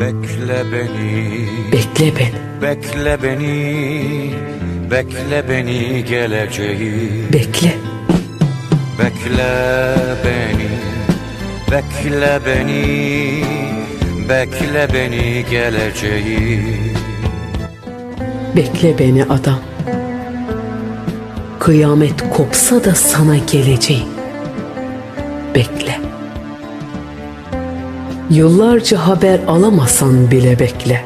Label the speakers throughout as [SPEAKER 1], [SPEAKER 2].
[SPEAKER 1] Bekle beni,
[SPEAKER 2] Bekle beni,
[SPEAKER 1] bekle beni, bekle beni geleceğim.
[SPEAKER 2] bekle.
[SPEAKER 1] Bekle beni, bekle beni, bekle beni geleceğim.
[SPEAKER 2] Bekle beni adam. Kıyamet kopsa da sana geleceğim. Bekle. Yıllarca haber alamasan bile bekle.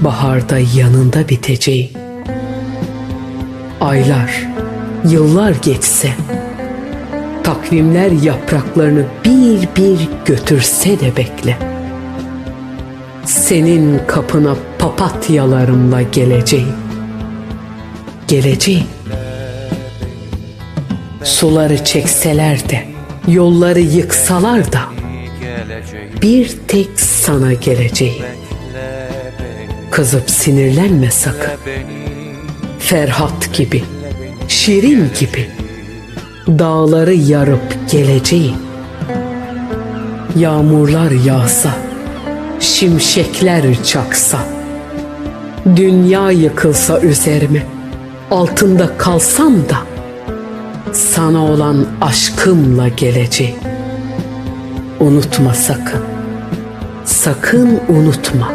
[SPEAKER 2] Baharda yanında biteceğim. Aylar, yıllar geçse, takvimler yapraklarını bir bir götürse de bekle. Senin kapına papatyalarımla geleceğim. Geleceğim. Suları çekseler de, yolları yıksalar da bir tek sana geleceğim. Kızıp sinirlenme sakın. Ferhat gibi, Şirin gibi dağları yarıp geleceğim. Yağmurlar yağsa, şimşekler çaksa, dünya yıkılsa üzerime, altında kalsam da sana olan aşkımla geleceğim. Unutma sakın, sakın unutma.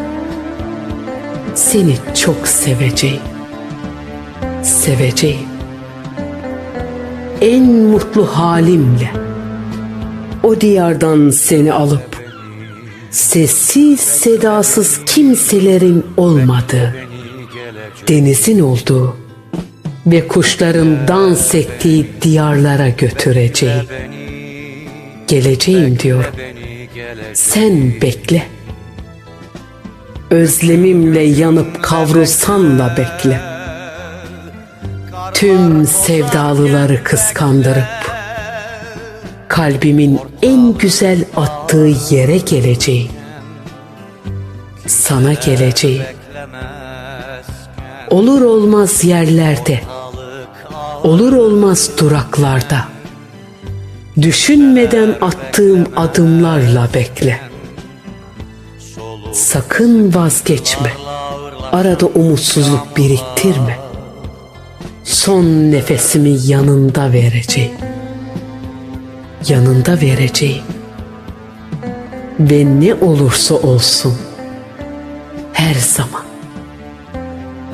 [SPEAKER 2] Seni çok seveceğim seveceğim. En mutlu halimle o diyardan seni alıp sessiz sedasız kimselerin olmadığı denizin olduğu ve kuşların dans ettiği diyarlara götüreceğim. Geleceğim diyorum. Sen bekle. Özlemimle yanıp kavrulsan da bekle. Tüm sevdalıları kıskandırıp kalbimin en güzel attığı yere geleceğim. Sana geleceğim. Olur olmaz yerlerde, olur olmaz duraklarda. Düşünmeden attığım adımlarla bekle. Sakın vazgeçme. Arada umutsuzluk biriktirme. Son nefesimi yanında vereceğim. Yanında vereceğim. Ve ne olursa olsun her zaman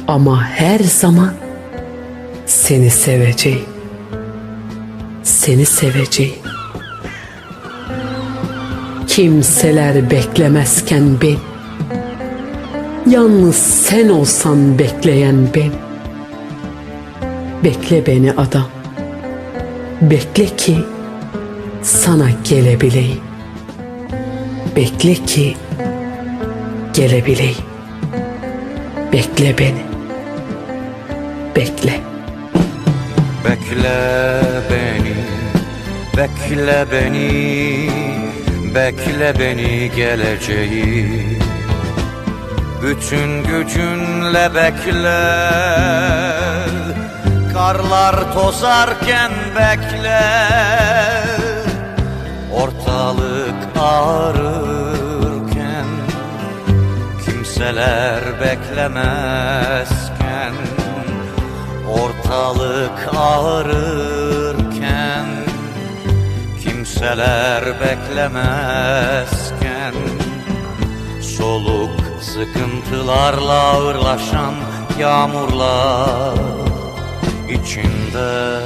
[SPEAKER 2] ama her zaman seni seveceğim. Seni seveceğim. Kimseler beklemezken ben Yalnız sen olsan bekleyen ben. Bekle beni adam Bekle ki sana gelebileyim. Bekle ki gelebileyim. Bekle beni Bekle
[SPEAKER 1] Bekle beni, bekle beni, bekle beni geleceğim. Bütün gücünle bekle, karlar tozarken bekle. Ortalık ağrırken, kimseler beklemezken. Ortalık ağrırken Kimseler beklemezken Soluk sıkıntılarla ağırlaşan yağmurlar içinde